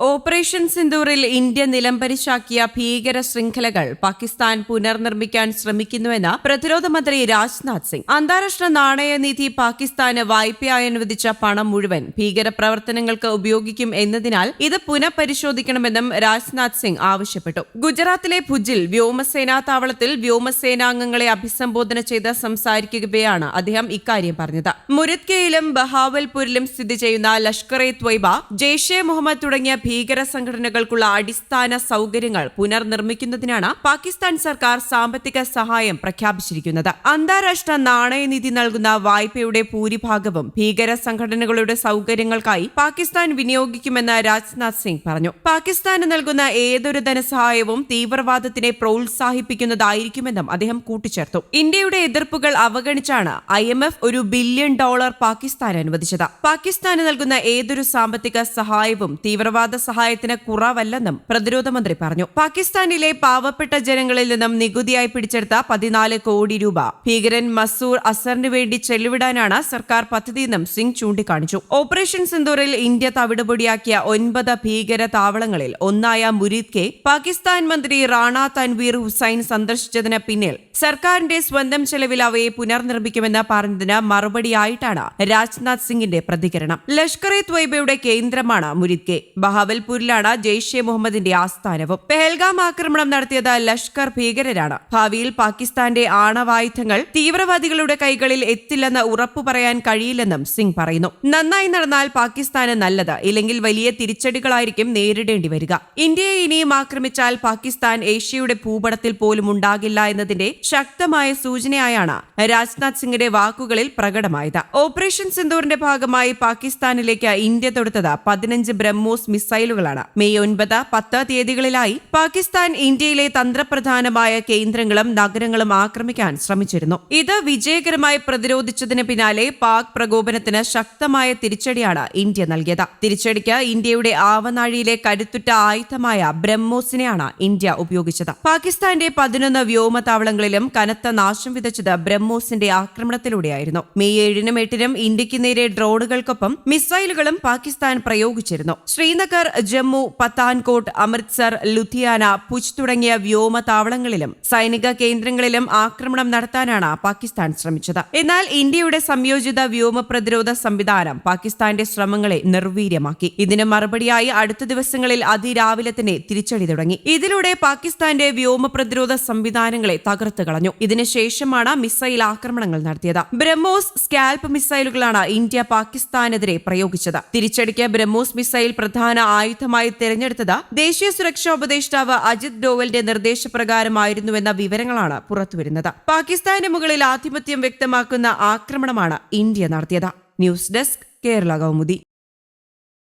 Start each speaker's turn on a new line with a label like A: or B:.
A: Operation സിന്ദൂറിൽ India നിലംപരിശാക്കിയ ഭീകര ശൃംഖലകൾ പാകിസ്ഥാൻ പുനർനിർമ്മിക്കാൻ ശ്രമിക്കുന്നുവെന്ന് പ്രതിരോധ മന്ത്രി രാജ്നാഥ് സിംഗ്. അന്താരാഷ്ട്ര നാണയനിധി പാകിസ്ഥാന് വായ്പയായി അനുവദിച്ച പണം മുഴുവൻ ഭീകര പ്രവർത്തനങ്ങൾക്ക് ഉപയോഗിക്കും എന്നതിനാൽ ഇത് പുനഃപരിശോധിക്കണമെന്നും രാജ്നാഥ് സിംഗ് ആവശ്യപ്പെട്ടു. ഗുജറാത്തിലെ ഭുജിൽ വ്യോമസേനാ താവളത്തിൽ വ്യോമസേനാംഗങ്ങളെ അഭിസംബോധന ചെയ്ത് സംസാരിക്കുകയാണ് അദ്ദേഹം ഇക്കാര്യം പറഞ്ഞത്. മുരത്കയിലും ബഹാവൽപൂരിലും സ്ഥിതി ചെയ്യുന്ന ലഷ്കർ എ ത്വയ്ബ ജെയ്ഷെ മുഹമ്മദ് തുടങ്ങിയ ഭീകര സംഘടനകൾക്കുള്ള അടിസ്ഥാന സൗകര്യങ്ങൾ പുനർനിർമ്മിക്കുന്നതിനാണ് പാകിസ്ഥാൻ സർക്കാർ സാമ്പത്തിക സഹായം പ്രഖ്യാപിച്ചിരിക്കുന്നത്. അന്താരാഷ്ട്ര നാണയനിധി നൽകുന്ന വായ്പയുടെ ഭൂരിഭാഗവും ഭീകര സംഘടനകളുടെ സൗകര്യങ്ങൾക്കായി പാകിസ്ഥാൻ വിനിയോഗിക്കുമെന്ന് രാജ്നാഥ് സിംഗ് പറഞ്ഞു. പാകിസ്ഥാന് നൽകുന്ന ഏതൊരു ധനസഹായവും തീവ്രവാദത്തിനെ പ്രോത്സാഹിപ്പിക്കുന്നതായിരിക്കുമെന്നും അദ്ദേഹം കൂട്ടിച്ചേർത്തു. ഇന്ത്യയുടെ എതിർപ്പുകൾ അവഗണിച്ചാണ് ഐ ഒരു ബില്യൺ ഡോളർ പാകിസ്ഥാൻ അനുവദിച്ചത്. പാകിസ്ഥാന് നൽകുന്ന ഏതൊരു സാമ്പത്തിക സഹായവും തീവ്രവാദ സഹായത്തിന് കുറവല്ലെന്നും പ്രതിരോധ മന്ത്രി പറഞ്ഞു. പാകിസ്ഥാനിലെ പാവപ്പെട്ട ജനങ്ങളിൽ നിന്നും നികുതിയായി പിടിച്ചെടുത്ത പതിനാല് കോടി രൂപ ഭീകരൻ മസൂർ അസറിന് വേണ്ടി ചെലവിടാനാണ് സർക്കാർ പദ്ധതിയെന്നും സിംഗ് ചൂണ്ടിക്കാണിച്ചു. ഓപ്പറേഷൻ സിന്ദൂറിൽ ഇന്ത്യ തവിടുപൊടിയാക്കിയ ഒൻപത് ഭീകര താവളങ്ങളിൽ ഒന്നായ മുരീദ് കെ പാകിസ്ഥാൻ മന്ത്രി റാണ തൻവീർ ഹുസൈൻ സന്ദർശിച്ചതിന് പിന്നിൽ സർക്കാരിന്റെ സ്വന്തം ചെലവിൽ അവയെ പുനർനിർമ്മിക്കുമെന്ന് പറഞ്ഞതിന് മറുപടിയായിട്ടാണ് രാജ്നാഥ് സിംഗിന്റെ പ്രതികരണം. ലഷ്കർ എ ത്വയ്ബയുടെ കേന്ദ്രമാണ് മുരീദ് കെ. ബഹാവൽപൂരിലാണ് ജെയ്ഷെ മുഹമ്മദിന്റെ ആസ്ഥാനവും. പെഹൽഗാം ആക്രമണം നടത്തിയത് ലഷ്കർ ഭീകരരാണ്. ഭാവിയിൽ പാകിസ്ഥാന്റെ ആണവായുധങ്ങൾ തീവ്രവാദികളുടെ കൈകളിൽ എത്തില്ലെന്ന് ഉറപ്പു പറയാൻ കഴിയില്ലെന്നും സിംഗ് പറയുന്നു. നന്നായി നടന്നാൽ പാകിസ്ഥാന് നല്ലത് ഇല്ലെങ്കിൽ വലിയ തിരിച്ചടികളായിരിക്കും നേരിടേണ്ടി വരിക. ഇന്ത്യയെ ഇനിയും ആക്രമിച്ചാൽ പാകിസ്ഥാൻ ഏഷ്യയുടെ ഭൂപടത്തിൽ പോലും ഉണ്ടാകില്ല എന്നതിന്റെ ശക്തമായ സൂചനയായാണ് രാജ്നാഥ് സിംഗിന്റെ വാക്കുകളിൽ പ്രകടമായത്. ഓപ്പറേഷൻ സിന്ദൂറിന്റെ ഭാഗമായി പാകിസ്ഥാനിലേക്ക് ഇന്ത്യ തൊടുത്തത് പതിനഞ്ച് ബ്രഹ്മോസ് മിസൈലുകളാണ്. മെയ് ഒൻപത് പത്ത് തീയതികളിലായി പാകിസ്ഥാൻ ഇന്ത്യയിലെ തന്ത്രപ്രധാനമായ കേന്ദ്രങ്ങളും നഗരങ്ങളും ആക്രമിക്കാൻ ശ്രമിച്ചിരുന്നു. ഇത് വിജയകരമായി പ്രതിരോധിച്ചതിന് പിന്നാലെ പാക് പ്രകോപനത്തിന് ശക്തമായ തിരിച്ചടിയാണ് ഇന്ത്യ നൽകിയത്. തിരിച്ചടിക്ക് ഇന്ത്യയുടെ ആവനാഴിയിലെ കരുത്തുറ്റ ആയുധമായ ബ്രഹ്മോസിനെയാണ് ഇന്ത്യ ഉപയോഗിച്ചത്. പാകിസ്ഥാന്റെ പതിനൊന്ന് വ്യോമതാവളങ്ങളിലും കനത്ത നാശം വിതച്ചത് ബ്രഹ്മോസിന്റെ ആക്രമണത്തിലൂടെയായിരുന്നു. മെയ് ഏഴിനും എട്ടിനും ഇന്ത്യയ്ക്ക് നേരെ ഡ്രോണുകൾക്കൊപ്പം മിസൈലുകളും പാകിസ്ഥാൻ പ്രയോഗിച്ചിരുന്നു. ശ്രീനഗർ ജമ്മു പത്താൻകോട്ട് അമൃത്സർ ലുധിയാന പുച്ച് തുടങ്ങിയ വ്യോമ താവളങ്ങളിലും സൈനിക കേന്ദ്രങ്ങളിലും ആക്രമണം നടത്താനാണ് പാകിസ്ഥാൻ ശ്രമിച്ചത്. എന്നാൽ ഇന്ത്യയുടെ സംയോജിത വ്യോമ പ്രതിരോധ സംവിധാനം പാകിസ്ഥാന്റെ ശ്രമങ്ങളെ നിർവീര്യമാക്കി. ഇതിന് മറുപടിയായി അടുത്ത ദിവസങ്ങളിൽ അതിരാവിലെ തന്നെ തിരിച്ചടി തുടങ്ങി. ഇതിലൂടെ പാകിസ്ഥാന്റെ വ്യോമ പ്രതിരോധ സംവിധാനങ്ങളെ തകർത്തു കളഞ്ഞു. ഇതിനുശേഷമാണ് മിസൈൽ ആക്രമണങ്ങൾ നടത്തിയത്. ബ്രഹ്മോസ് സ്കാൽപ്പ് മിസൈലുകളാണ് ഇന്ത്യ പാകിസ്ഥാനെതിരെ പ്രയോഗിച്ചത്. തിരിച്ചടിക്ക് ബ്രഹ്മോസ് മിസൈൽ പ്രധാന ആയുധമായി തെരഞ്ഞെടുത്തത് ദേശീയ സുരക്ഷാ ഉപദേഷ്ടാവ് അജിത് ഡോവലിന്റെ നിർദ്ദേശപ്രകാരമായിരുന്നുവെന്ന വിവരങ്ങളാണ് പുറത്തുവരുന്നത്. പാകിസ്ഥാന് മുകളിൽ ആധിപത്യം വ്യക്തമാക്കുന്ന ആക്രമണമാണ് ഇന്ത്യ നടത്തിയത്. News desk Kerala Kaumudi.